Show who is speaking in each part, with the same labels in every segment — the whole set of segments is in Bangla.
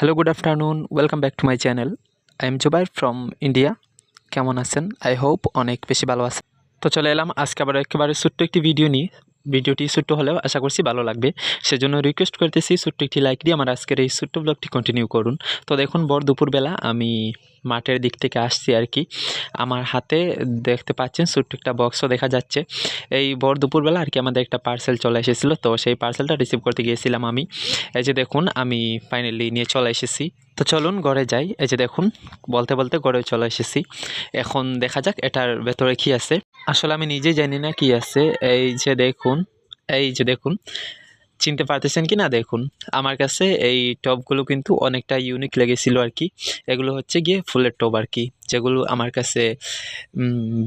Speaker 1: Hello good afternoon welcome back to my channel I am Zubair from India কেমন আছেন? আই হোপ অনেক বেশি ভালো আছেন। তো চলে এলাম আজকে আবার একেবারে ছোট্ট একটি ভিডিও নিই ভিডিওটি ছোট্ট হলেও আশা করছি ভালো লাগবে। সেজন্য রিকোয়েস্ট করতেছি ছোট্ট একটি লাইক দিয়ে আমার আজকের এই ছোট্ট ব্লগটি কন্টিনিউ করুন। তো দেখুন বর দুপুরবেলা আমি মাঠের দিক থেকে আসছি আর কি। আমার হাতে দেখতে পাচ্ছেন ছোট্ট একটা বক্সও দেখা যাচ্ছে। এই বর দুপুরবেলা আর কি আমাদের একটা পার্সেল চলে এসেছিল, তো সেই পার্সেলটা রিসিভ করতে গিয়েছিলাম আমি। এই যে দেখুন, আমি ফাইনালি নিয়ে চলে এসেছি। তো চলুন ঘরে যাই। এই যে দেখুন, বলতে বলতে ঘরে চলে এসেছি। এখন দেখা যাক এটার ভেতরে কি আছে। আসলে আমি নিজেই জানি না কি আছে। এই যে দেখুন, এই যে দেখুন চিনতে পারতেছেন কি না দেখুন। আমার কাছে এই টবগুলো কিন্তু অনেকটা ইউনিক লেগেছিল আর কি এগুলো হচ্ছে গিয়ে ফুলের টব আর কি যেগুলো আমার কাছে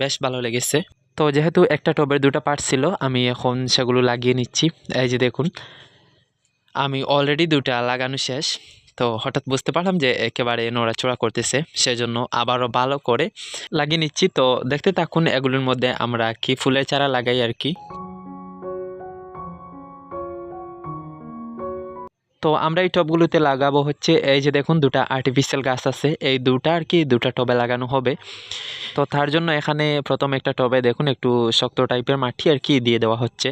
Speaker 1: বেশ ভালো লেগেছে। তো যেহেতু একটা টবের দুটো পার্ট ছিল, আমি এখন সেগুলো লাগিয়ে নিচ্ছি। এই যে দেখুন, আমি অলরেডি দুটা লাগানো শেষ। তো হঠাৎ বুঝতে পারলাম যে একেবারে নড়াচড়া করতেছে, সেজন্য আবারও ভালো করে লাগিয়ে নিচ্ছি। তো দেখতে থাকুন এগুলোর মধ্যে আমরা কি ফুলের চারা লাগাই আর কি তো আমরা এই টবগুলোতে লাগাবো হচ্ছে এই যে দেখুন দুটা আর্টিফিশিয়াল গাছ আছে। এই দুটা আর কি দুটা টবে লাগানো হবে। তো তার জন্য এখানে প্রথম একটা টবে দেখুন একটু শক্ত টাইপের মাটি আর কি দিয়ে দেওয়া হচ্ছে।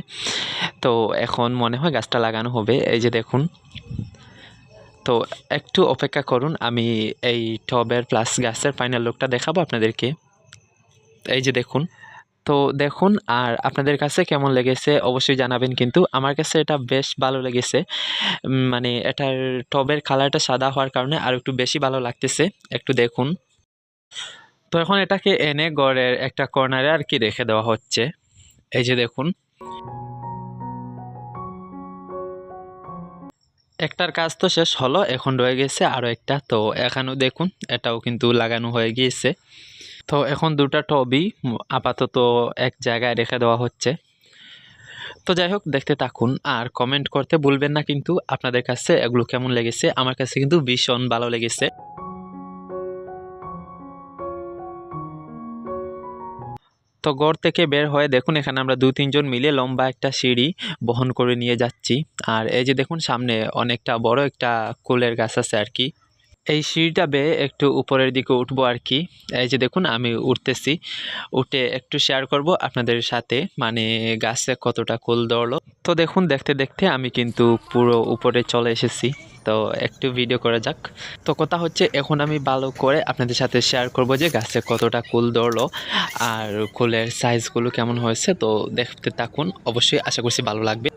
Speaker 1: তো এখন মনে হয় গাছটা লাগানো হবে। এই যে দেখুন। তো একটু অপেক্ষা করুন, আমি এই টবের প্লাস গাছের ফাইনাল লুকটা দেখাবো আপনাদেরকে। এই যে দেখুন। তো দেখুন, আর আপনাদের কাছে কেমন লেগেছে অবশ্যই জানাবেন কিন্তু। আমার কাছে এটা বেশ ভালো লেগেছে। মানে এটার টবের কালারটা সাদা হওয়ার কারণে আর একটু বেশি ভালো লাগতেছে। একটু দেখুন। তো এখন এটাকে এনে গড়ের একটা কর্নারে আর কি রেখে দেওয়া হচ্ছে। এই যে দেখুন। একটার কাজ তো শেষ হলো, এখন রয়ে গেছে আরও একটা। তো এখানেও দেখুন, এটাও কিন্তু লাগানো হয়ে গিয়েছে। তো এখন দুটা টবই আপাতত এক জায়গায় রেখে দেওয়া হচ্ছে। তো যাই হোক, দেখতে থাকুন আর কমেন্ট করতে ভুলবেন না কিন্তু আপনাদের কাছে এগুলো কেমন লেগেছে? আমার কাছে কিন্তু ভীষণ ভালো লেগেছে। তো গড় থেকে বের হয়ে দেখুন, এখানে আমরা দু তিনজন মিলে লম্বা একটা সিঁড়ি বহন করে নিয়ে যাচ্ছি। আর এই যে দেখুন, সামনে অনেকটা বড় একটা কুলের গাছ আছে আর কি। এই সিঁড়িটা বেয়ে একটু উপরের দিকে উঠবো আর কি। এই যে দেখুন, আমি উঠতেছি। উঠে একটু শেয়ার করব আপনাদের সাথে মানে গাছে কতটা কুল দৌড়লো তো দেখুন, দেখতে দেখতে আমি কিন্তু পুরো উপরে চলে এসেছি। তো একটু ভিডিও করা যাক। তো কথা হচ্ছে, এখন আমি ভালো করে আপনাদের সাথে শেয়ার করব যে গাছে কতটা কুল দৌড়লো আর কুলের সাইজগুলো কেমন হয়েছে। তো দেখতে থাকুন, অবশ্যই আশা করছি ভালো লাগবে।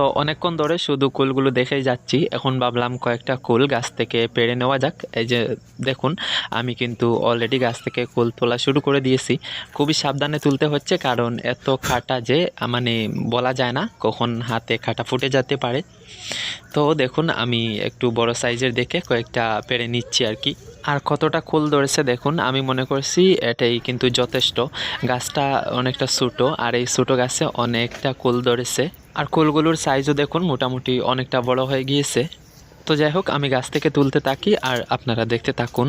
Speaker 1: তো অনেকক্ষণ ধরে শুধু কুলগুলো দেখেই যাচ্ছি। এখন ভাবলাম কয়েকটা কুল গাছ থেকে পেড়ে নেওয়া যাক। এই যে দেখুন, আমি কিন্তু অলরেডি গাছ থেকে কুল তোলা শুরু করে দিয়েছি। খুবই সাবধানে তুলতে হচ্ছে কারণ এত খাটা যে মানে বলা যায় না কখন হাতে খাটা ফুটে যেতে পারে। তো দেখুন, আমি একটু বড় সাইজের দেখে কয়েকটা পেরে নিচ্ছি আর কি। আর কতটা কুল ধরেছে দেখুন, আমি মনে করছি এটাই কিন্তু যথেষ্ট। গাছটা অনেকটা ছোটো, আর এই ছোটো গাছে অনেকটা কুল ধরেছে। আর কুলগুলোর সাইজও দেখুন, মোটামুটি অনেকটা বড় হয়ে গিয়েছে। তো যাই হোক, আমি গাছ থেকে তুলতে থাকি আর আপনারা দেখতে থাকুন।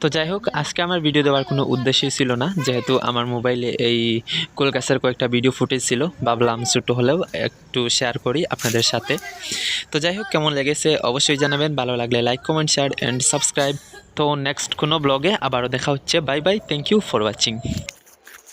Speaker 1: তো যাই হোক, আজকে আমার ভিডিও দেওয়ার কোনো উদ্দেশ্যই ছিল না। যেহেতু আমার মোবাইলে এই কলকাতার কয়েকটা ভিডিও ফুটেজ ছিল, ভাবলাম ছোটো হলেও একটু শেয়ার করি আপনাদের সাথে। তো যাই হোক, কেমন লেগেছে অবশ্যই জানাবেন। ভালো লাগলে like comment share and subscribe তো নেক্সট কোনো ব্লগে আবারও দেখা হচ্ছে। Bye bye thank you for watching